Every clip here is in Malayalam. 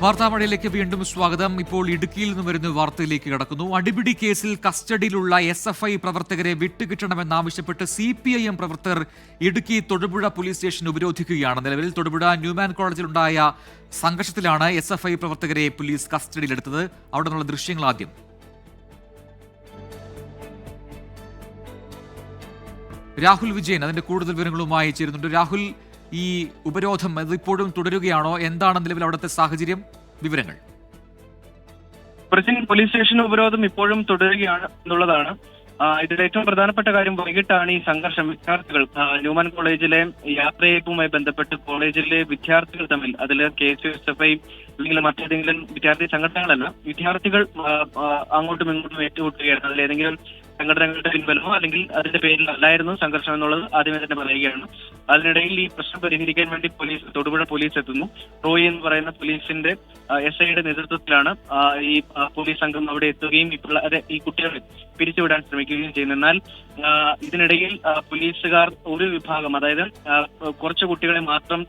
വാർത്താമഴയിലേക്ക് വീണ്ടും സ്വാഗതം. ഇപ്പോൾ ഇടുക്കിയിൽ നിന്ന് വരുന്ന വാർത്തയിലേക്ക് കടക്കുന്നു. അടിപിടി കേസിൽ കസ്റ്റഡിയിലുള്ള എസ് എഫ് ഐ പ്രവർത്തകരെ വിട്ടുകിട്ടണമെന്നാവശ്യപ്പെട്ട് സി പി ഐ എം പ്രവർത്തകർ ഇടുക്കി തൊടുപുഴ പോലീസ് സ്റ്റേഷൻ ഉപരോധിക്കുകയാണ്. നിലവിൽ തൊടുപുഴ ന്യൂമാൻ കോളേജിലുണ്ടായ സംഘർഷത്തിലാണ് എസ് എഫ് ഐ പ്രവർത്തകരെ പോലീസ് കസ്റ്റഡിയിലെടുത്തത്. അവിടെ നിന്നുള്ള ദൃശ്യങ്ങൾ ആദ്യം. രാഹുൽ വിജയൻ അതിന്റെ കൂടുതൽ വിവരങ്ങളുമായി ചേരുന്നുണ്ട്. രാഹുൽ ഈ ഉപരോധം ഇപ്പോഴും തുടരുകയാണോ? എന്താണ് നിലവിൽ അവിടുത്തെ സാഹചര്യം? വിവരങ്ങൾ. പ്രസിഡന്റ് പോലീസ് സ്റ്റേഷൻ ഉപരോധം ഇപ്പോഴും തുടരുകയാണ് എന്നുള്ളതാണ്. ഇതിൽ ഏറ്റവും പ്രധാനപ്പെട്ട കാര്യം വൈകിട്ടാണ് ഈ സംഘർഷം. വിദ്യാർത്ഥികൾ ന്യൂമൻ കോളേജിലെ യാത്രയയപ്പുമായി ബന്ധപ്പെട്ട് കോളേജിലെ വിദ്യാർത്ഥികൾ തമ്മിൽ അതിൽ K S U S F I അല്ലെങ്കിൽ മറ്റേതെങ്കിലും വിദ്യാർത്ഥി സംഘടനകളല്ല വിദ്യാർത്ഥികൾ അങ്ങോട്ടും ഇങ്ങോട്ടും ഏറ്റുമുട്ടുകയായിരുന്നു. അതിൽ ഏതെങ്കിലും സംഘടനകളുടെ പിൻബലമോ അല്ലെങ്കിൽ അതിന്റെ പേരിൽ അല്ലായിരുന്നു സംഘർഷം എന്നുള്ളത് ആദ്യമേ തന്നെ പറയുകയാണ്. അതിനിടയിൽ ഈ പ്രശ്നം പരിഹരിക്കാൻ വേണ്ടി പോലീസ് തൊടുപുഴ പോലീസ് എത്തുന്നു. റോയി എന്ന് പറയുന്ന പോലീസിന്റെ എസ് ഐയുടെ നേതൃത്വത്തിലാണ് ഈ പോലീസ് സംഘം അവിടെ എത്തുകയും ഈ പിള്ളേരെ ഈ കുട്ടികളെ പിരിച്ചുവിടാൻ ശ്രമിക്കുകയും ചെയ്യുന്നു എന്നാൽ ഇതിനിടയിൽ പോലീസുകാർ ഒരു വിഭാഗം അതായത് കുറച്ച് കുട്ടികളെ മാത്രം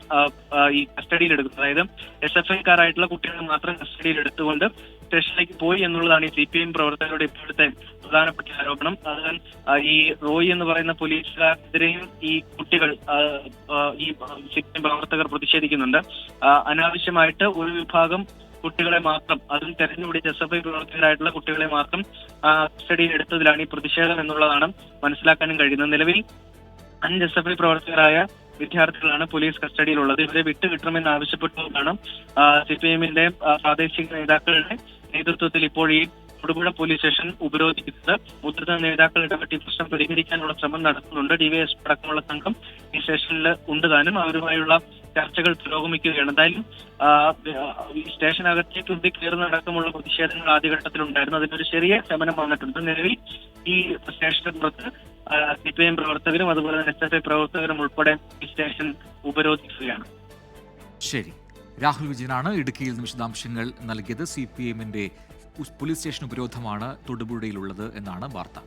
ഈ കസ്റ്റഡിയിൽ എടുക്കുന്നു അതായത് എസ് എഫ് ഐക്കാരായിട്ടുള്ള കുട്ടികളെ മാത്രം കസ്റ്റഡിയിൽ എടുത്തുകൊണ്ട് സ്റ്റേഷനിലേക്ക് പോയി എന്നുള്ളതാണ് ഈ സി പി എം പ്രവർത്തകരുടെ ഇപ്പോഴത്തെ പ്രധാനപ്പെട്ട ആരോപണം. അത് ഈ റോയ് എന്ന് പറയുന്ന പോലീസുകാർക്കെതിരെയും ഈ കുട്ടികൾ ഈ സി പി എം പ്രവർത്തകർ പ്രതിഷേധിക്കുന്നുണ്ട്. അനാവശ്യമായിട്ട് ഒരു വിഭാഗം കുട്ടികളെ മാത്രം അതും തെരഞ്ഞുപിടിച്ച എസ് എഫ് ഐ പ്രവർത്തകരായിട്ടുള്ള കുട്ടികളെ മാത്രം കസ്റ്റഡിയിൽ എടുത്തതിലാണ് ഈ പ്രതിഷേധം എന്നുള്ളതാണ് മനസ്സിലാക്കാനും കഴിയുന്നത്. നിലവിൽ അഞ്ച് എസ് എഫ് ഐ പ്രവർത്തകരായ വിദ്യാർത്ഥികളാണ് പോലീസ് കസ്റ്റഡിയിലുള്ളത്. ഇവരെ വിട്ടുകിട്ടണമെന്ന് ആവശ്യപ്പെട്ടുകൊണ്ടാണ് സി പി എമ്മിന്റെ പ്രാദേശിക നേതാക്കളുടെ നേതൃത്വത്തിൽ ഇപ്പോൾ ഈ തൊടുപുഴ പോലീസ് സ്റ്റേഷൻ ഉപരോധിക്കുന്നത്. മുതിർന്ന നേതാക്കൾ ഇടപെട്ട് പ്രശ്നം പരിഹരിക്കാനുള്ള ശ്രമം നടത്തുന്നുണ്ട്. ഡിവൈഎസ് അടക്കമുള്ള സംഘം ഈ സ്റ്റേഷനിൽ ഉണ്ട് താനും. അവരുമായുള്ള ചർച്ചകൾ പുരോഗമിക്കുകയാണ്. എന്തായാലും സ്റ്റേഷനകത്തേക്ക് ഉന്തി കയറുന്നടക്കമുള്ള പ്രതിഷേധങ്ങൾ ആദ്യഘട്ടത്തിലുണ്ടായിരുന്നു. അതിനൊരു ചെറിയ ശമനം വന്നിട്ടുണ്ട്. നിലവിൽ ഈ സ്റ്റേഷന് പുറത്ത് സി പി എം പ്രവർത്തകരും അതുപോലെ തന്നെ എസ് എഫ് ഐ പ്രവർത്തകരും ഉൾപ്പെടെ ഈ സ്റ്റേഷൻ ഉപരോധിക്കുകയാണ്. ശരി. രാഹുൽ വിജയനാണ് ഇടുക്കിയിൽ നിന്ന് വിശദാംശങ്ങൾ നൽകിയത്. സി പി എമ്മിന്റെ പോലീസ് സ്റ്റേഷൻ ഉപരോധമാണ് തൊടുപുഴയിലുള്ളത് എന്നാണ് വാർത്ത.